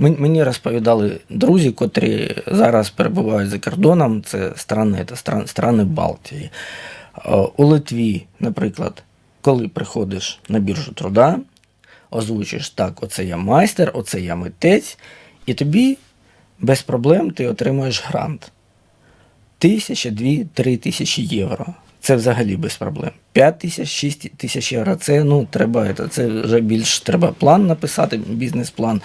Мен- Мені розповідали друзі, котрі зараз перебувають за кордоном, це страни, це страни Балтії. Е, У Литві, наприклад, коли приходиш на біржу труда, озвучиш так, оце я майстер, оце я митець, і тобі без проблем ти отримуєш грант. Тисяча, дві, три тисячі євро. Це взагалі без проблем. П'ять тисяч, шість тисяч євро. Це ну треба. Це вже більш треба план написати, бізнес-план.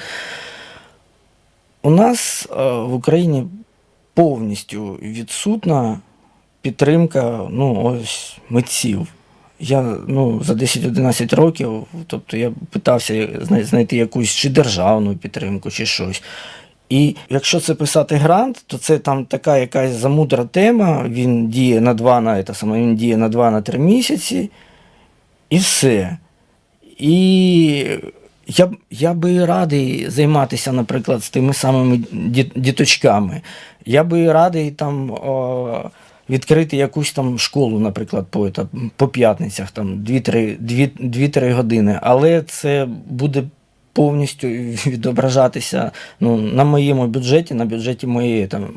У нас е, в Україні повністю відсутна підтримка ну, ось, митців. Я ну, за 10-11 років, тобто я питався знайти якусь чи державну підтримку, чи щось. І якщо це писати грант, то це там така якась замудра тема, він діє на 2 на, це саме, він діє на 2 на 3 місяці, і все. І я, б- я би радий займатися, наприклад, з тими самими діточками. Я би радий там о, відкрити якусь там школу, наприклад, по, та, по п'ятницях, там 2-3 години. Але це буде повністю відображатися ну, на моєму бюджеті, на бюджеті моєї, там,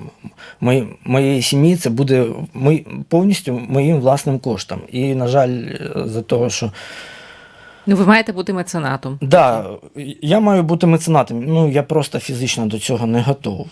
моєї, моєї сім'ї. Це буде мої, повністю моїм власним коштом. І, на жаль, за того, що Ну, ви маєте бути меценатом. Да, я маю бути меценатом. Ну я просто фізично до цього не готов.